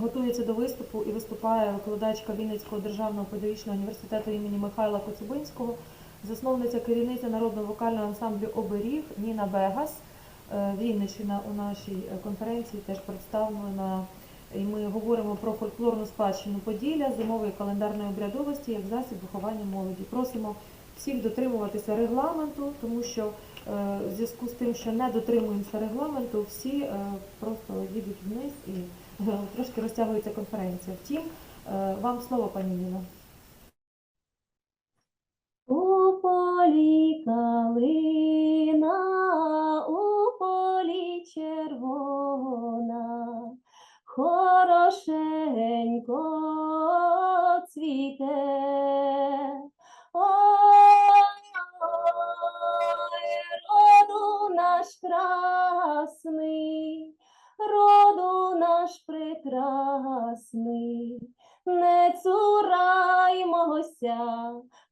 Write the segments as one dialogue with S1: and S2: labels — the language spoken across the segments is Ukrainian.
S1: готується до виступу і виступає викладачка Вінницького державного педагогічного університету імені Михайла Коцюбинського, засновниця керівниця народного вокального ансамблю Оберіг Ніна Бегас. Е, Вінниччина у нашій е, конференції теж представлена. І ми говоримо про фольклорну спадщину Поділля, зимової календарної обрядовості як засіб виховання молоді. Просимо всіх дотримуватися регламенту, тому що е, в зв'язку з тим, що не дотримуємося регламенту, всі просто їдуть вниз і трошки розтягується конференція. Втім, е, вам слово, пані Ніно.
S2: Прекрасний, не цураймося,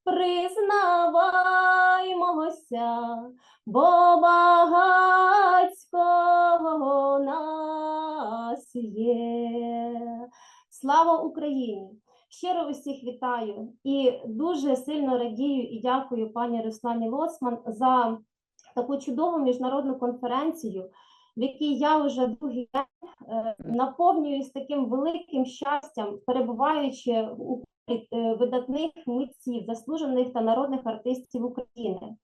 S2: признаваймося, бо багацько нас є. Слава Україні! Щиро усіх вітаю і дуже сильно радію і дякую пані Руслані Лоцман за таку чудову міжнародну конференцію, в якій я вже другий день наповнююсь таким великим щастям, перебуваючи у е, видатних митців, заслужених та народних артистів України.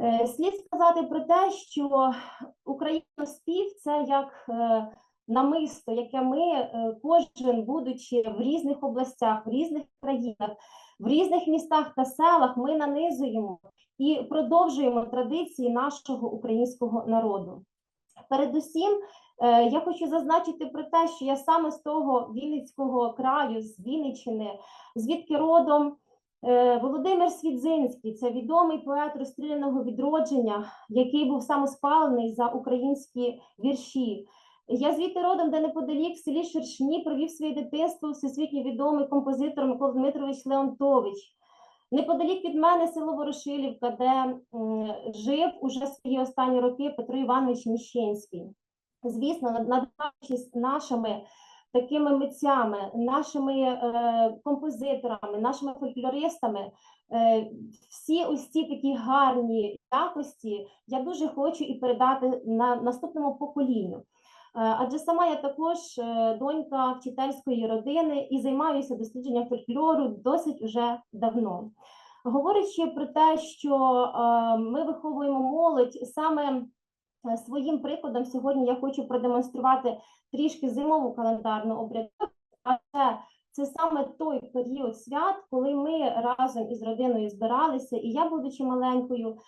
S2: Е, Слід сказати про те, що україноспів це як е, намисто, яке ми кожен, будучи в різних областях, в різних країнах, в різних містах та селах, ми нанизуємо і продовжуємо традиції нашого українського народу. Передусім, е, я хочу зазначити про те, що я саме з того Вінницького краю, з Вінниччини, звідки родом е, Володимир Свідзинський, це відомий поет розстріляного відродження, який був самоспалений за українські вірші. Я звідти родом, де неподалік в селі Шершні провів своє дитинство всесвітньо відомий композитор Микола Дмитрович Леонтович. Неподалік від мене село Ворошилівка, де жив уже свої останні роки Петро Іванович Міщенський. Звісно, над- надихаючись нашими такими митцями, нашими е, композиторами, нашими фольклористами, е, всі ось ці такі гарні якості я дуже хочу і передати на наступному поколінню. Е, Адже сама я також е, донька вчительської родини і займаюся дослідженням фольклору досить уже давно. Говорячи про те, що е, ми виховуємо молодь. Саме своїм прикладом, сьогодні я хочу продемонструвати трішки зимову календарну обряду, але це саме той період свят, коли ми разом із родиною збиралися, і я, будучи маленькою,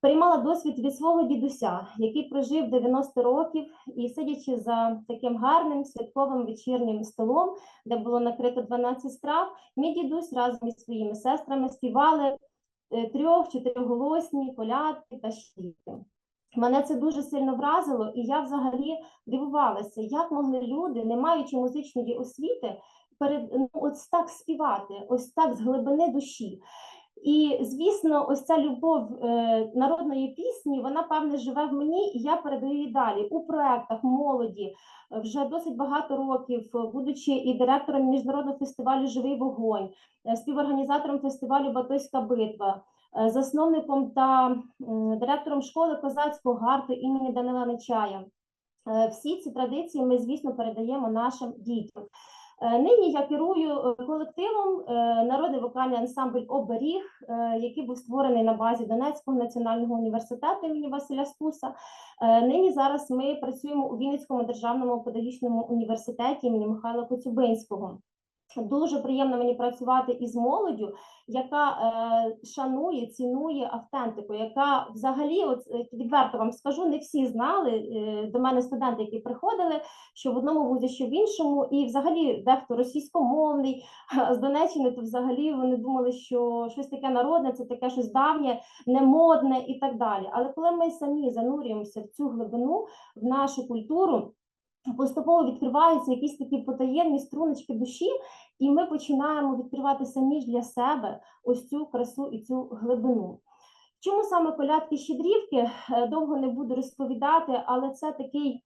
S2: приймала досвід від свого дідуся, який прожив 90 років, і сидячи за таким гарним святковим вечірнім столом, де було накрито 12 страв, мій дідусь разом із своїми сестрами співали е, трьох чотириголосні колядки та щіки. Мене це дуже сильно вразило, і я взагалі дивувалася, як могли люди, не маючи музичної освіти, перед ну, ось так співати, ось так з глибини душі. І звісно, ось ця любов е, народної пісні, вона певне живе в мені, і я передаю її далі у проектах молоді е, вже досить багато років, е, будучи і директором міжнародного фестивалю Живий вогонь, співорганізатором фестивалю Батойська битва, засновником та директором школи козацького гарту імені Данила Нечая. Всі ці традиції ми, звісно, передаємо нашим дітям. Е, Нині я керую е, колективом е, народний вокальний ансамбль Оберіг, який був створений на базі Донецького національного університету імені Василя Стуса. Нині зараз ми працюємо у Вінницькому державному педагогічному університеті імені Михайла Коцюбинського. Дуже приємно мені працювати із молоддю, яка е, шанує, цінує автентику, яка взагалі, от е, відверто вам скажу, не всі знали е, до мене студенти, які приходили, що в одному вузі, що в іншому, і взагалі дехто російськомовний з Донеччини, то взагалі вони думали, що щось таке народне, це таке щось давнє, немодне і так далі. Але коли ми самі занурюємося в цю глибину, в нашу культуру. Поступово відкриваються якісь такі потаємні струночки душі, і ми починаємо відкривати самі ж для себе ось цю красу і цю глибину. Чому саме колядки щедрівки? Е, Довго не буду розповідати, але це такий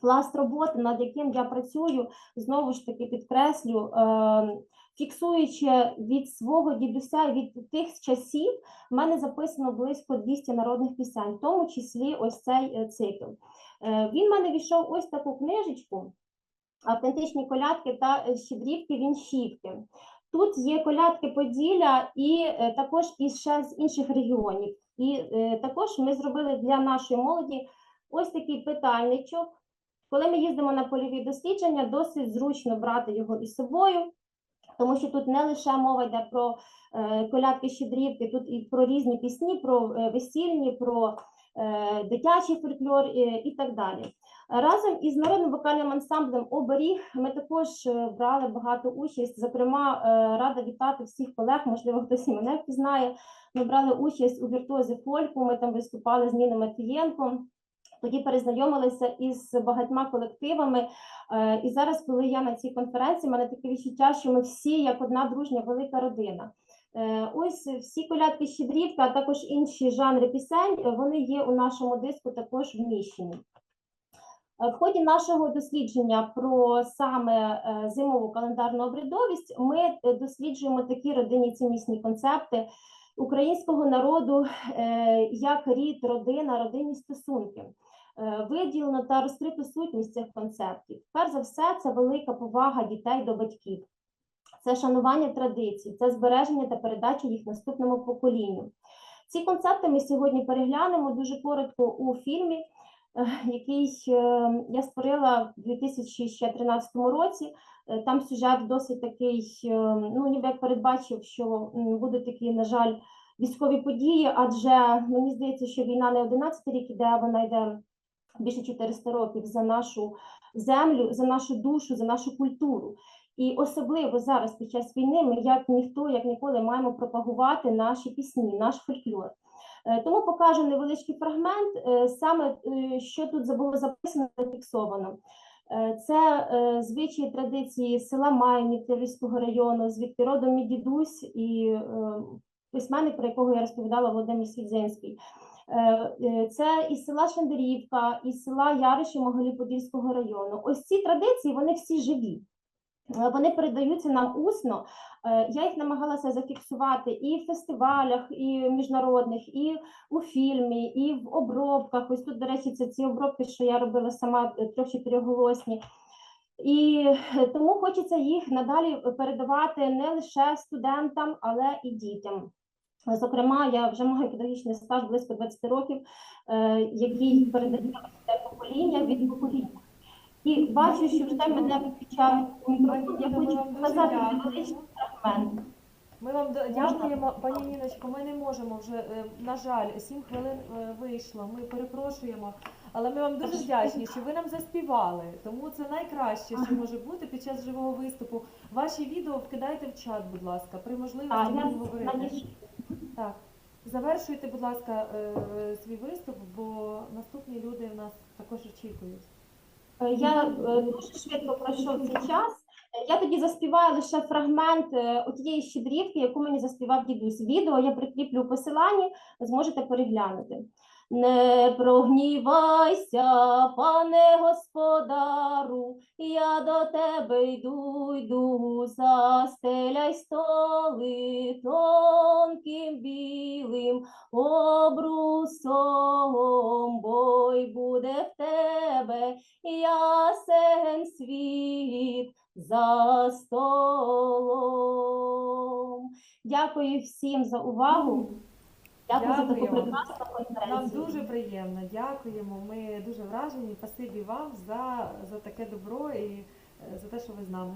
S2: пласт роботи, над яким я працюю, знову ж таки підкреслю, е, фіксуючи від свого дідуся від тих часів, в мене записано близько 200 народних пісень, в тому числі ось цей е, цикл. Е, Він в мене війшов ось таку книжечку автентичні колядки та щедрівки віншівки. Тут є колядки Поділля і е, також із ще з інших регіонів. І е, також ми зробили для нашої молоді ось такий питальничок. Коли ми їздимо на польові дослідження, досить зручно брати його із собою, тому що тут не лише мова йде про колядки щедрівки, тут і про різні пісні, про весільні, про дитячий фольклор е, і так далі. Разом із народним вокальним ансамблем Оберіг ми також е, брали багато участь. Зокрема, е, рада вітати всіх колег, можливо, хтось і мене впізнає. Ми брали участь у віртуозі фольку. Ми там виступали з Ніною Матвієнко. Тоді перезнайомилися із багатьма колективами. Е, І зараз, коли я на цій конференції, в мене таке відчуття, що ми всі як одна дружня велика родина. Е, Ось всі колядки щедрівка, а також інші жанри пісень, вони є у нашому диску також вміщені. Е, В ході нашого дослідження про саме е, зимову календарну обрядовість ми досліджуємо такі родинні ціннісні концепти українського народу, як рід, родина, родинні стосунки. Виділено та розкрито сутність цих концептів. Перш за все, це велика повага дітей до батьків, це шанування традицій, це збереження та передача їх наступному поколінню. Ці концепти ми сьогодні переглянемо дуже коротко у фільмі, е, який е, я створила в 2013 році. Е, Там сюжет досить такий, ну ніби як передбачив, що будуть такі, на жаль, військові події, адже мені здається, що війна не 11 рік іде, а вона йде більше 400 років за нашу землю, за нашу душу, за нашу культуру. І особливо зараз, під час війни, ми як ніхто, як ніколи, маємо пропагувати наші пісні, наш фольклор. Е, Тому покажу невеличкий фрагмент, е, саме е, що тут було записано, зафіксовано. Е, Це звичаї традиції села Майнів Київського району, звідки родом мій дідусь і письменник, про якого я розповідала Володимир Свідзинський. Це із села Шендерівка, із села Яриші Могилів-Подільського району. Ось ці традиції, вони всі живі. Е, Вони передаються нам усно. Е, Я їх намагалася зафіксувати і в фестивалях, і міжнародних, і у фільмі, і в обробках. Ось тут, до речі, це ці обробки, що я робила сама е, трьох-чотириголосні. І е, тому хочеться їх надалі передавати не лише студентам, але і дітям. Зокрема, я вже маю педагогічний стаж близько 20 років, який передає покоління від покоління. І бачу, що вже мене включають. Я хочу показати невеличкий фрагмент.
S1: Ми вам дякуємо, пані Ніночко. Ми не можемо вже, е, на жаль, сім хвилин е, вийшло. Ми перепрошуємо, але ми вам дуже вдячні, що ви нам заспівали. Тому це найкраще, що може бути під час живого виступу. Ваші відео вкидайте в чат, будь ласка, при можливості говорити. Так. Завершуйте, будь ласка, е, свій виступ, бо наступні люди в нас також очікують.
S2: Е, Я е, дуже швидко пройшов цей час. Е, Я тоді заспіваю лише фрагмент тієї щедрівки, яку мені заспівав дідусь. Відео я прикріплю у посиланні, зможете переглянути. Не прогнівайся, пане господару, я до тебе йду, йду, застеляй столи тонким білим обрусом, бо й буде в тебе ясен світ за столом. Дякую всім за увагу. Дякую за таку
S1: Нам дуже приємно, дякуємо. Ми дуже вражені. Спасибі вам за, за таке добро і е, за те, що ви з нами.